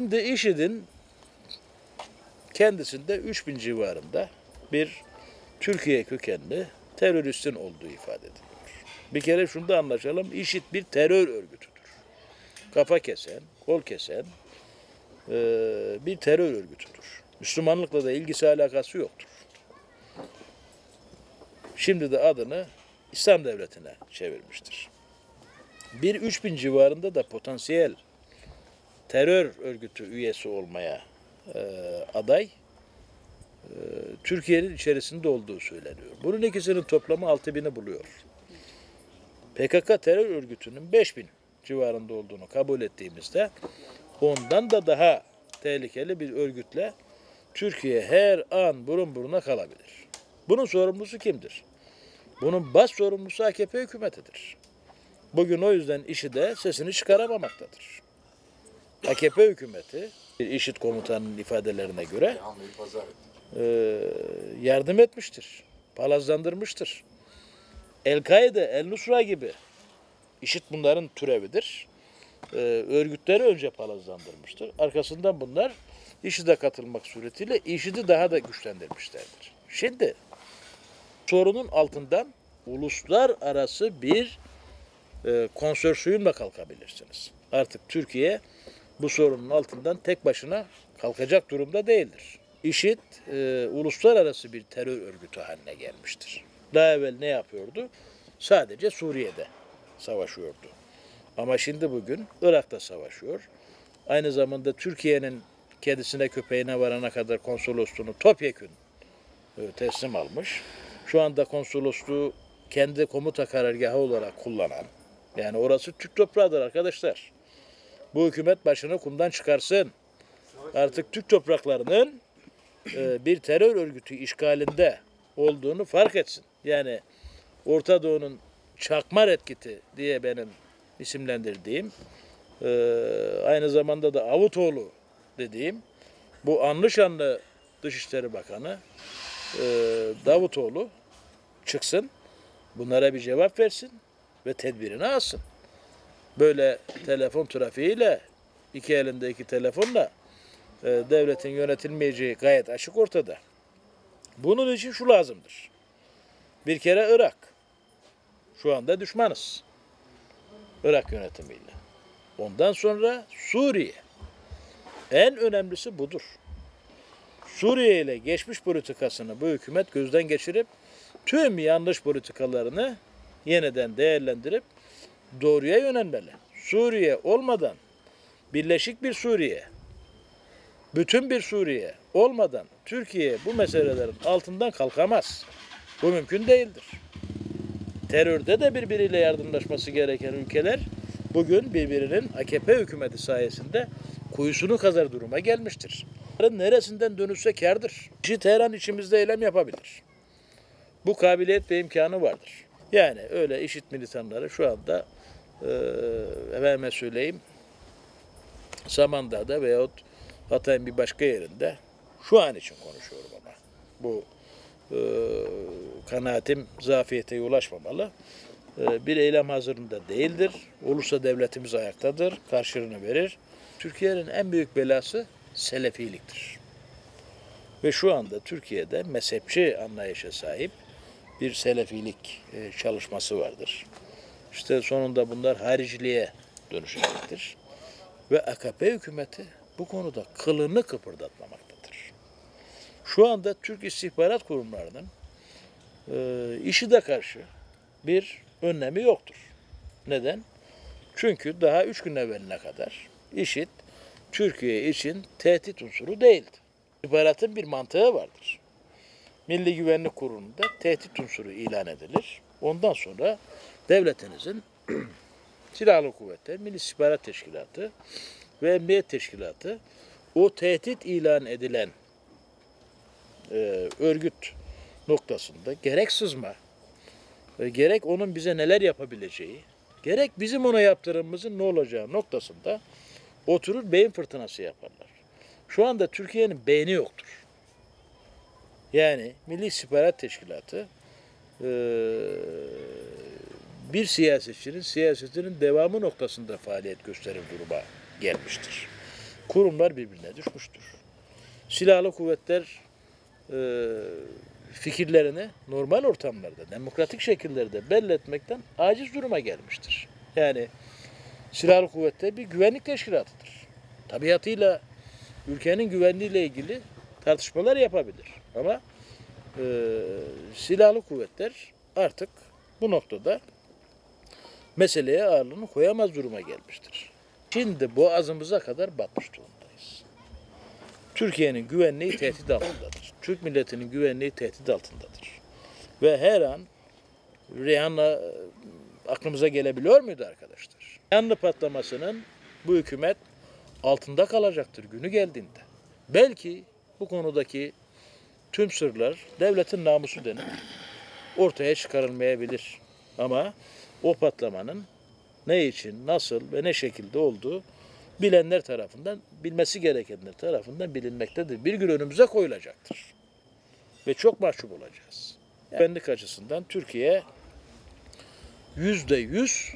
Şimdi IŞİD'in kendisinde 3000 civarında bir Türkiye kökenli teröristin olduğu ifade ediliyor. Bir kere şunu da anlaşalım. IŞİD bir terör örgütüdür. Kafa kesen, kol kesen eee, bir terör örgütüdür. Müslümanlıkla da ilgisi alakası yoktur. Şimdi de adını İslam Devleti'ne çevirmiştir. Bir 3000 civarında da potansiyel terör örgütü üyesi olmaya e, aday e, Türkiye'nin içerisinde olduğu söyleniyor. Bunun ikisinin toplamı 6000'i buluyor. PKK terör örgütünün 5000 civarında olduğunu kabul ettiğimizde ondan da daha tehlikeli bir örgütle Türkiye her an burun buruna kalabilir. Bunun sorumlusu kimdir? Bunun baş sorumlusu AKP hükümetidir. Bugün o yüzden işi de sesini çıkaramamaktadır. AKP hükümeti IŞİD komutanının ifadelerine göre e, yardım etmiştir. Palazlandırmıştır. El-Kaide, El-Nusra gibi IŞİD bunların türevidir. E, örgütleri önce palazlandırmıştır. Arkasından bunlar IŞİD'e katılmak suretiyle IŞİD'i daha da güçlendirmişlerdir. Şimdi sorunun altından uluslararası bir e, konsorsiyumla kalkabilirsiniz. Artık Türkiye bu sorunun altından tek başına kalkacak durumda değildir. IŞİD e, uluslararası bir terör örgütü haline gelmiştir. Daha evvel ne yapıyordu? Sadece Suriye'de savaşıyordu. Ama şimdi bugün Irak'ta savaşıyor. Aynı zamanda Türkiye'nin kedisine köpeğine varana kadar konsolosluğunu topyekün e, teslim almış. Şu anda konsolosluğu kendi komuta karargahı olarak kullanan, yani orası Türk toprağıdır arkadaşlar. Bu hükümet başını kumdan çıkarsın. Artık Türk topraklarının e, bir terör örgütü işgalinde olduğunu fark etsin. Yani Orta Doğu'nun çakma etkiti diye benim isimlendirdiğim, e, aynı zamanda da Avutoğlu dediğim, bu anlı şanlı Dışişleri Bakanı e, Davutoğlu çıksın, bunlara bir cevap versin ve tedbirini alsın. Böyle telefon trafiğiyle, iki elinde iki telefonla e, devletin yönetilmeyeceği gayet açık ortada. Bunun için şu lazımdır. Bir kere Irak. Şu anda düşmanız. Irak yönetimiyle. Ondan sonra Suriye. En önemlisi budur. Suriye ile geçmiş politikasını bu hükümet gözden geçirip tüm yanlış politikalarını yeniden değerlendirip doğruya yönelmeli. Suriye olmadan birleşik bir Suriye, bütün bir Suriye olmadan Türkiye bu meselelerin altından kalkamaz. Bu mümkün değildir. Terörde de birbiriyle yardımlaşması gereken ülkeler bugün birbirinin AKP hükümeti sayesinde kuyusunu kazar duruma gelmiştir. Neresinden dönülse kârdır. İşi Tehran içimizde eylem yapabilir. Bu kabiliyet ve imkanı vardır. Yani öyle işit militanları şu anda efendime söyleyeyim Samandağ'da veyahut Hatay'ın bir başka yerinde şu an için konuşuyorum ama bu e, kanaatim zafiyete ulaşmamalı. E, bir eylem hazırında değildir. Olursa devletimiz ayaktadır, karşılığını verir. Türkiye'nin en büyük belası selefiliktir. Ve şu anda Türkiye'de mezhepçi anlayışa sahip bir selefilik e, çalışması vardır. İşte sonunda bunlar hariciliğe dönüşecektir. Ve AKP hükümeti bu konuda kılını kıpırdatmamaktadır. Şu anda Türk istihbarat kurumlarının e, işi de karşı bir önlemi yoktur. Neden? Çünkü daha üç gün evveline kadar IŞİD Türkiye için tehdit unsuru değildi. İstihbaratın bir mantığı vardır. Milli Güvenlik Kurulu'nda tehdit unsuru ilan edilir. Ondan sonra devletinizin silahlı kuvvetler, Milli İstihbarat Teşkilatı ve Emniyet Teşkilatı o tehdit ilan edilen e, örgüt noktasında gerek sızma, e, gerek onun bize neler yapabileceği, gerek bizim ona yaptırımımızın ne olacağı noktasında oturur beyin fırtınası yaparlar. Şu anda Türkiye'nin beyni yoktur. Yani Milli İstihbarat Teşkilatı bir siyasetçinin siyasetinin devamı noktasında faaliyet gösterir duruma gelmiştir. kurumlar birbirine düşmüştür. Silahlı kuvvetler e, fikirlerini normal ortamlarda, demokratik şekillerde belli etmekten aciz duruma gelmiştir. Yani silahlı kuvvetler bir güvenlik teşkilatıdır. Tabiatıyla ülkenin güvenliğiyle ilgili tartışmalar yapabilir. Ama e, silahlı kuvvetler artık bu noktada meseleye ağırlığını koyamaz duruma gelmiştir. Şimdi boğazımıza kadar batmış durumdayız. Türkiye'nin güvenliği tehdit altındadır. Türk milletinin güvenliği tehdit altındadır. Ve her an Rihanna e, aklımıza gelebiliyor muydu arkadaşlar? Rihanna patlamasının bu hükümet altında kalacaktır günü geldiğinde. Belki bu konudaki tüm sırlar devletin namusu denir. Ortaya çıkarılmayabilir. Ama o patlamanın ne için, nasıl ve ne şekilde olduğu bilenler tarafından, bilmesi gerekenler tarafından bilinmektedir. Bir gün önümüze koyulacaktır. Ve çok mahcup olacağız. Güvenlik açısından Türkiye yüzde yüz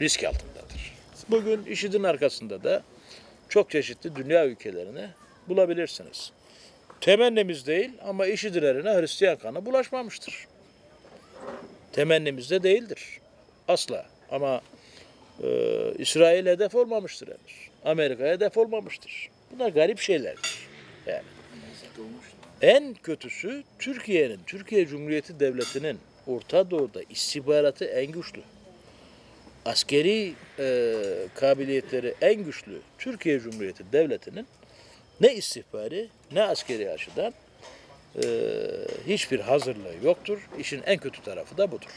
risk altındadır. Bugün IŞİD'in arkasında da çok çeşitli dünya ülkelerini bulabilirsiniz. Temennimiz değil ama IŞİD'in eline Hristiyan kanı bulaşmamıştır. Temennimiz de değildir. Asla. Ama e, İsrail hedef olmamıştır henüz. Amerika hedef olmamıştır. Bunlar garip şeylerdir. Yani. En kötüsü Türkiye'nin, Türkiye Cumhuriyeti Devleti'nin Orta Doğu'da istihbaratı en güçlü. Askeri e, kabiliyetleri en güçlü Türkiye Cumhuriyeti Devleti'nin ne istihbari ne askeri açıdan e, hiçbir hazırlığı yoktur. İşin en kötü tarafı da budur.